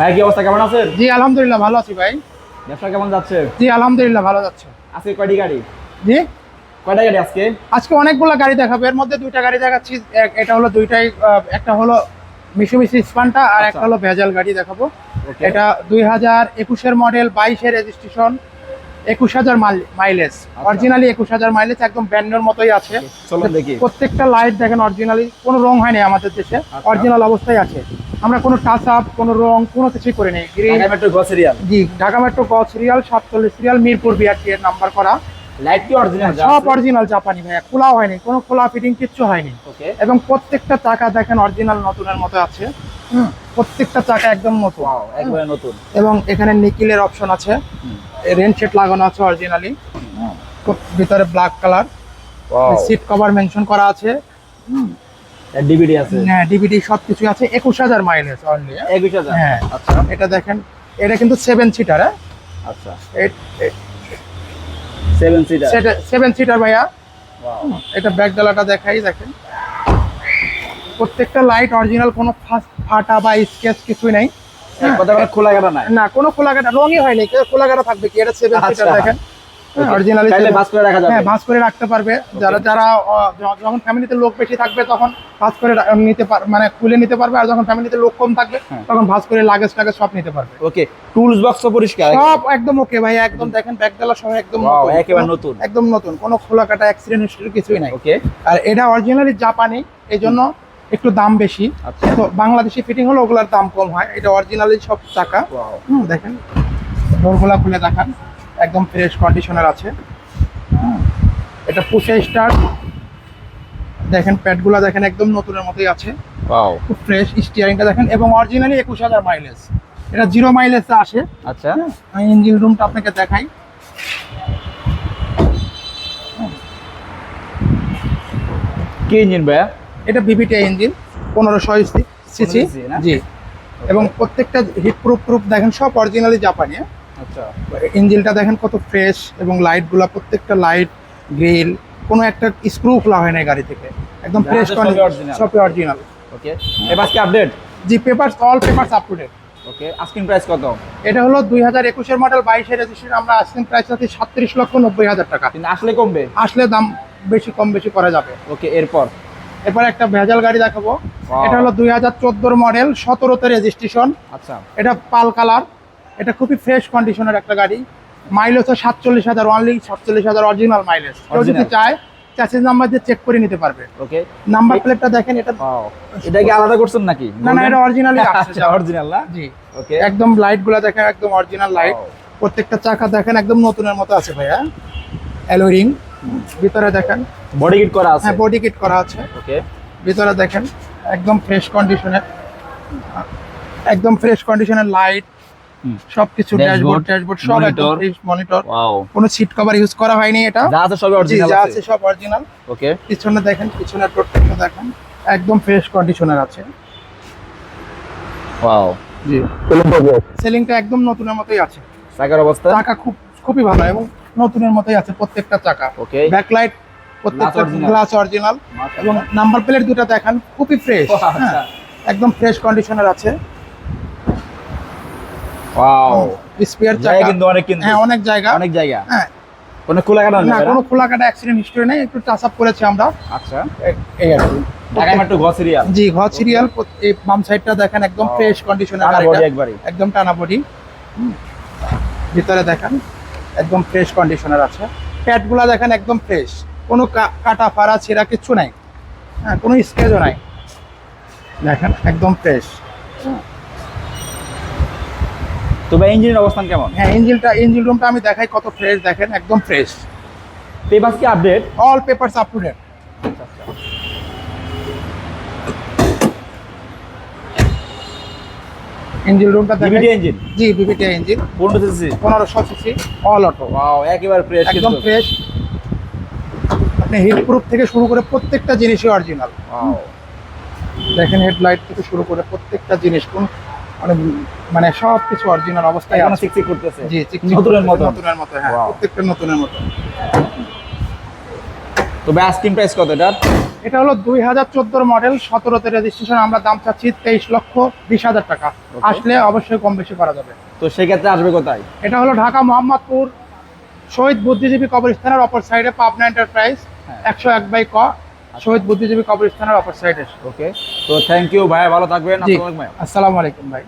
ভাই কি অবস্থা? কেমন আছেন? জি আলহামদুলিল্লাহ ভালো আছি ভাই। ব্যবসা কেমন যাচ্ছে? জি আলহামদুলিল্লাহ ভালো যাচ্ছে। আজকে কয়টি গাড়ি? জি? কয়টা গাড়ি আজকে? আজকে অনেকগুলো গাড়ি দেখাবো। এর মধ্যে দুইটা গাড়ি দেখাচ্ছি। এটা হলো দুইটাই একটা হলো মিশুমিশি স্পানটা আর একটা আচ্ছা। হলো ভেজাল গাড়ি দেখাবো। এটা দুই হাজার একুশের মডেল বাইশের রেজিস্ট্রেশন। একুশ হাজার মাইলেজ অরিজিনালি একুশ হাজার মাইলেজ একদম ব্যান্ডের মতোই আছে। দেখি। প্রত্যেকটা লাইট দেখেন অরিজিনালি কোনো রং হয়নি আমাদের দেশে। আচ্ছা। অরিজিনাল অবস্থায় আছে। আমরা কোনো টাচ আপ কোনো রং কোনো কিছুই মেট্রো গ্রসারিয়াল জি ঢাকা মেট্রো ক সিরিয়াল সাতচল্লিশ সিরিয়াল মিরপুর বিআরটি এর নাম্বার করা। সব অরিজিনাল জাপানি ভাইয়া খোলা হয়নি কোনো খোলা ফিটিং কিচ্ছু হয়নি। ওকে এবং প্রত্যেকটা চাকা দেখেন অরিজিনাল নতুনের মতো আছে। প্রত্যেকটা চাকা একদম নতুন। নতুন। এবং এখানে নিকিলের অপশন আছে। রেন সেট লাগানো আছে অরিজিনালি ভিতরে black colour seat cover mention করা আছে। ডিভিডি আছে। হ্যাঁ ডিভিডি সবকিছু আছে। একুশ হাজার মাইলেজ অনলি একুশ হাজার? হ্যাঁ। আচ্ছা। এটা দেখেন এটা কিন্তু সেভেন সিটার হ্যাঁ। আচ্ছা। সেভেন সিটার সেটা সেভেন সিটার ভাইয়া। ওয়াও এটা ব্যাক ডালাটা দেখাই দেখেন। প্রত্যেকটা লাইট অরিজিনাল কোনো ফাটা বা স্কেচ কিছুই নাই। খোলা নাই। না কোনো রঙই হয়নি। থাকবে কি? এটা সেভেন সিটার আচ্ছা। দেখেন অরিজিনালি চাইলে করে রাখা যাবে। হ্যাঁ ভাঁজ করে রাখতে পারবে। যারা যারা আহ, য- যখন ফ্যামিলিতে লোক বেশি থাকবে তখন ভাঁজ করে নিতে পার মানে খুলে নিতে পারবে। আর যখন ফ্যামিলিতে লোক কম থাকবে হ্যাঁ। তখন ভাঁজ করে লাগেজ টাগেজ সব নিতে পারবে। ওকে টুলস বক্স পরিষ্কার সব একদম ওকে ভাই একদম দেখেন ডালা সহ একদম নতুন। একেবারে নতুন। একদম নতুন। কোনো খোলাকাটা অ্যাক্সিডেন্ট হিস্ট্রি কিছুই নাই। ওকে আর এটা অরিজিনালি জাপানি এই জন্য একটু দাম বেশি। আচ্ছা। তো বাংলাদেশি ফিটিং হলে ওগুলার দাম কম হয়। এটা অরিজিনালি সব চাকা। হুম, দেখেন। ডোরগুলা খুলে দেখান। একদম ফ্রেশ কন্ডিশনার আছে। এটা পুষে স্টার দেখেন প্যাডগুলা দেখেন একদম নতুনের মতোই আছে। খুব ফ্রেশ স্টিয়ারিংটা দেখেন এবং অরিজিনালি একুশ হাজার মাইলেজ এটা জিরো মাইলেজে আসে। আচ্ছা। ইঞ্জিন রুমটা আপনাকে দেখাই। কি ইঞ্জিন ভাইয়া? এটা বিবিটি ইঞ্জিন পনেরোশো সিসি 1500 না? জি। এবং প্রত্যেকটা হিট প্রুফ প্রুফ দেখেন সব অরিজিনালি জাপানি? আচ্ছা। ইঞ্জিনটা দেখেন কত ফ্রেশ এবং লাইটগুলো প্রত্যেকটা লাইট গ্রিল কোনো একটা স্ক্রু খোলা হয় না গাড়ি থেকে। একদম ফ্রেশ সবই অরিজিনাল ওকে এবার কি update G papers all papers up to date okay asking price কত? এটা হলো দুই হাজার একুশের মডেল বাইশের রেজিস্ট্রেশন আমরা আসছেন প্রাইস আছে সাতত্রিশ লক্ষ নব্বই হাজার টাকা। আসলে কমবে? আসলে দাম বেশি কম বেশি করা যাবে। ওকে এরপর? এরপর একটা ভেজাল গাড়ি দেখাবো। এটা হলো দুই হাজার চোদ্দোর মডেল সতেরোতে রেজিস্ট্রেশন। আচ্ছা। এটা পাল কালার। এটা খুবই ফ্রেশ কন্ডিশনের একটা গাড়ি। মাইলেজ হচ্ছে সাতচল্লিশ হাজার অনলি সাতচল্লিশ হাজার অরিজিনাল মাইলেজ কেউ যদি. চায় চ্যাসিস নাম্বার দিয়ে চেক করে নিতে পারবে। ওকে নাম্বার প্লেটটা দেখেন এটা এটা কি আলাদা করছেন নাকি? না না এটা অরিজিনালি অরিজিনাল না? জি। ওকে একদম লাইটগুলা দেখেন একদম অরিজিনাল লাইট প্রত্যেকটা চাকা দেখেন একদম নতুনের মতো আছে ভাইয়া। অ্যালোরিং ভিতরে দেখেন। বডি কিট করা আছে? হ্যাঁ বডি কিট করা আছে। ওকে ভিতরে দেখেন একদম ফ্রেশ কন্ডিশনের একদম ফ্রেশ কন্ডিশনের লাইট সবকিছু ড্যাশবোর্ড ড্যাশবোর্ড সব একদম ফ্রেশ মনিটর ওয়াও কোনো সিট কভার ইউজ করা হয়নি এটা। যা আছে সবই জি, অরিজিনাল যা আছে। আছে সব অরিজিনাল ওকে পিছনে দেখেন পিছনের প্রত্যেকটা দেখেন একদম ফ্রেশ কন্ডিশনের আছে। ওয়াও জি। সেলিংটা একদম নতুনের মতোই আছে। চাকার অবস্থা? চাকা খুব খুবই ভালো এবং নতুনের মতোই আছে প্রত্যেকটা চাকা। ওকে ব্যাকলাইট প্রত্যেকটা গ্লাস অরিজিনাল এবং নাম্বার প্লেট দুটো দেখেন খুবই ফ্রেশ ও, আচ্ছা। একদম ফ্রেশ কন্ডিশনের আছে। ওয়াও স্পেয়ার চাকা। কিন্তু অনেক কিন্তু। হ্যাঁ অনেক জায়গা। অনেক জায়গা। হ্যাঁ। কোনো খোলা কাটা না কোনো খোলাকাটা অ্যাক্সিডেন্ট হিস্টরি নেই একটু টাচ আপ করেছি আমরা। আচ্ছা। এই আর কি। ঢাকা ঘ সিরিয়াল জি ঘর সিরিয়াল এই বাম সাইডটা দেখেন একদম ফ্রেশ কন্ডিশনের টানা গাড়িটা। বডি একবারই। একদম টানা বডি ভিতরে দেখেন। একদম ফ্রেশ কন্ডিশনার আছে। প্যাডগুলা দেখেন একদম ফ্রেশ কোনো কাটা ফাড়া ছেঁড়া কিচ্ছু নাই। হ্যাঁ কোনো স্কেচও নাই। দেখেন একদম ফ্রেশ তো ভাই ইঞ্জিনের অবস্থান কেমন? হ্যাঁ ইঞ্জিনটা ইঞ্জিন রুমটা আমি দেখাই কত ফ্রেশ দেখেন একদম ফ্রেশ পেপারস কি update all papers up to date engine রুমটা দেখেন ইঞ্জিন জি বিবিটি ইঞ্জিন পনেরো সিসি পনেরোশো সিসি অল অটো ওয়াও একেবারে ফ্রেশ একদম ফ্রেশ আপনি হিট প্রুফ থেকে শুরু করে প্রত্যেকটা জিনিসই অরিজিনাল ওয়াও দেখেন হেডলাইট থেকে শুরু করে প্রত্যেকটা জিনিস কোন মানে মানে সব কিছু অরিজিনাল অবস্থায় আছে। চিকচিক করতেছে। জি চিকচিক নতুনের মতো নতুনের মতো হ্যাঁ প্রত্যেকটা নতুনের মতো তো ভাই আস্কিং প্রাইস কত এটার? এটা হলো দুই হাজার চোদ্দোর মডেল সতেরোতে রেজিস্ট্রেশন আমরা দাম চাচ্ছি তেইশ লক্ষ বিশ হাজার টাকা। আসলে অবশ্যই কম বেশি করা যাবে। তো সেক্ষেত্রে আসবে কোথায়? এটা হলো ঢাকা মোহাম্মদপুর শহীদ বুদ্ধিজীবী কবরস্থানের অপর সাইডে পাবনা এন্টারপ্রাইজ হ্যাঁ। একশো এক বাই ক শহীদ বুদ্ধিজীবী কবরস্থানের অপর সাইডে ওকে তো থ্যাংক ইউ ভাইয়া ভালো থাকবেন। আসসালামু আলাইকুম ভাই।